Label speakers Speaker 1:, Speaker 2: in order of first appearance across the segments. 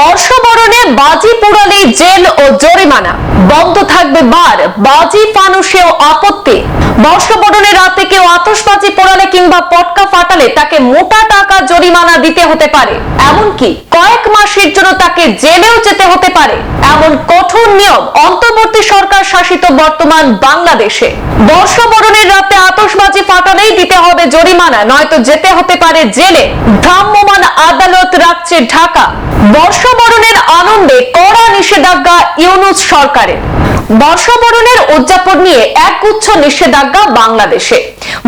Speaker 1: বর্ষবরণে বাজি পোড়ালে জেল ও জরিমানা। বন্ধ থাকবে বার। বাজি ফানুষেও আপত্তি। বর্ষবরণে রাতে কেউ আতশবাজি পোড়ালে কিংবা পটকা ফাটালে তাকে মোটা টাকা জরিমানা দিতে হতে পারে। এমনকি কয়েক মাসের জন্য তাকে জেলেও যেতে হতে পারে। এমন কঠোর নিয়ম অন্তর্বর্তী সরকার শাসিত বর্তমান বাংলাদেশে। বর্ষবরণের রাতে আতশবাজি ফাটালেই দিতে হবে জরিমানা, নয়তো যেতে হতে পারে জেলে। ভ্রাম্যমাণ আদালত রাখছে ঢাকা। বর্ষবরণের আনন্দে কড়া নিষেধাজ্ঞা ইউনুস সরকারের বর্ষবরণের উদযাপন নিয়ে একগুচ্ছ নিষেধাজ্ঞা বাংলাদেশে।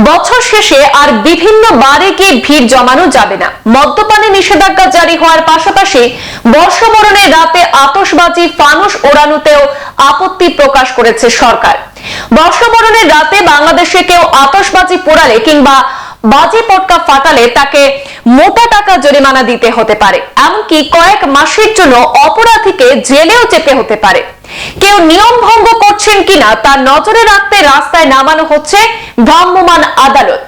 Speaker 1: বছর শেষে আর বিভিন্ন বারে গিয়ে ভিড় জমানো যাবে না। মদ্যপানে নিষেধাজ্ঞা জারি হওয়ার পাশাপাশি বর্ষবরণের রাতে আতশবাজি, ফানুস ওড়ানোতেও আপত্তি প্রকাশ করেছে সরকার। বর্ষবরণের রাতে বাংলাদেশে কেউ আতশবাজি পোড়ালে কিংবা বাজি পটকা ফাটালে তাকে মোটা টাকা জরিমানা দিতে হতে পারে। এমনকি কয়েক মাসের জন্য অপরাধীকে জেলেও যেতে হতে পারে। কেউ নিয়ম ভঙ্গ করছেন কিনা তা নজরে রাখতে রাস্তায় নামানো হচ্ছে ভ্রাম্যমান আদালত।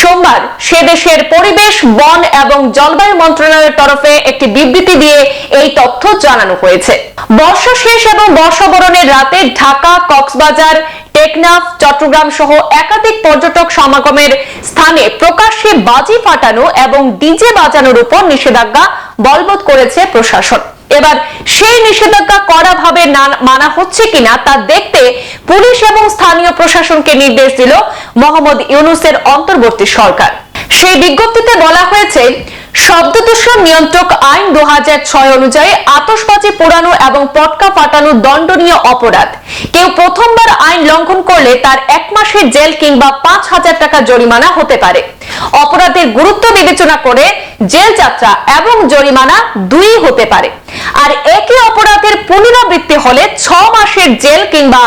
Speaker 1: সোমবার সে দেশের পরিবেশ, বন এবং জলবায়ু মন্ত্রণালয়ের তরফে একটি বিবৃতি দিয়ে এই তথ্য জানানো হয়েছে। বর্ষা শেষ এবং বর্ষবরণের রাতে ঢাকা, কক্সবাজার, টেকনাফ, চট্টগ্রাম সহ একাধিক পর্যটক সমাগমের স্থানে প্রকাশ্যে বাজি ফাটানো এবং ডিজে বাজানোর উপর নিষেধাজ্ঞা বলবৎ করেছে প্রশাসন। এবার সেই নিষেধাজ্ঞা কড়াভাবে না- মানা হচ্ছে কিনা তা দেখতে পুলিশ এবং স্থানীয় প্রশাসনকে নির্দেশ দিল মোহাম্মদ ইউনুসের অন্তর্বর্তী সরকার। সেই বিজ্ঞপ্তিতে বলা হয়েছে শব্দ দূষণ নিয়ন্ত্রক আইন দু অনুযায়ী আতশবাজি পোড়ানো এবং পটকা ফাটানো দণ্ডনীয় অপরাধ। কেউ প্রথমবার আইন লঙ্ঘন করলে তার এক মাসের জেল কিংবা পাঁচ হাজার টাকা জরিমানা হতে পারে। অপরাধের গুরুত্ব বিবেচনা করে জেল যাত্রা এবং জরিমানা দুই হতে পারে। আর একই অপরাধের পুনরাবৃত্তি হলে ছ মাসের জেল কিংবা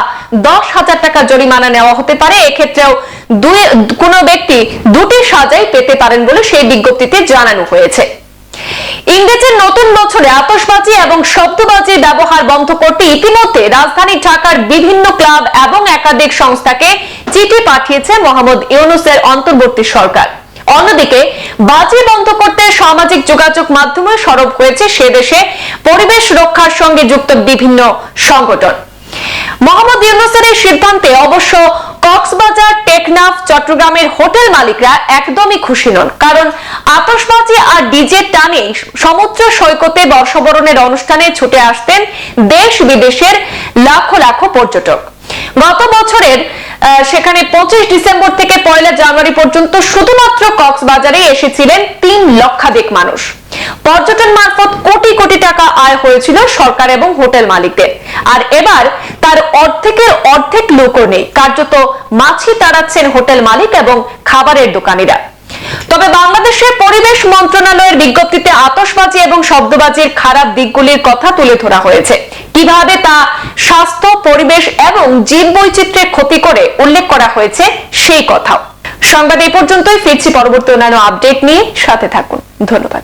Speaker 1: দশ হাজার টাকা জরিমানা নেওয়া হতে পারে। এক্ষেত্রেও দুই, কোনো ব্যক্তি দুটি সাজাই পেতে পারেন বলে সেই বিজ্ঞপ্তিতে জানানো হয়েছে। ইংরেজের নতুন বছরে আতশবাজি এবং শব্দবাজির ব্যবহার বন্ধ করতে ইতিমধ্যে রাজধানী ঢাকার বিভিন্ন ক্লাব এবং একাধিক সংস্থাকে চিঠি পাঠিয়েছে মোহাম্মদ ইউনুসের অন্তর্বর্তী সরকার। অন্যদিকে বাজি বন্ধ করতে সামাজিক যোগাযোগ মাধ্যমে সরব হয়েছে সে দেশে পরিবেশ রক্ষার সঙ্গে যুক্ত বিভিন্ন সংগঠন। মোহাম্মদ ইউনুসের এই সিদ্ধান্তে অবশ্য কক্সবাজার, টেকনাফ, চট্টগ্রামের হোটেল মালিকরা একদমই খুশি নন। কারণ আতশবাজি আর ডিজে টানে সমুদ্র সৈকতে বর্ষবরণের অনুষ্ঠানে ছুটে আসতেন দেশ বিদেশের লাখো লাখো পর্যটক। গত বছরের সেখানে পঁচিশ ডিসেম্বর থেকে পয়লা জানুয়ারি পর্যন্ত শুধুমাত্র কক্সবাজারে এসেছিলেন তিন লক্ষাধিক মানুষ। পর্যটন মারফত কোটি কোটি টাকা আয় হয়েছিল সরকার এবং হোটেল মালিকদের। আর এবার তার অর্ধেকের অর্ধেক লোকও নেই। কার্যত মাছি তাড়াচ্ছেন হোটেল মালিক এবং খাবারের দোকানিরা। তবে বাংলাদেশের পরিবেশ মন্ত্রণালয়ের বিজ্ঞপ্তিতে আতশবাজি এবং শব্দবাজির খারাপ দিকগুলির কথা তুলে ধরা হয়েছে। কীভাবে তা স্বাস্থ্য, পরিবেশ এবং জীব বৈচিত্র্যের ক্ষতি করে উল্লেখ করা হয়েছে সেই কথাও। সংবাদ এই পর্যন্তই। ফিরছি পরবর্তী অন্যান্য আপডেট নিয়ে। সাথে থাকুন। ধন্যবাদ।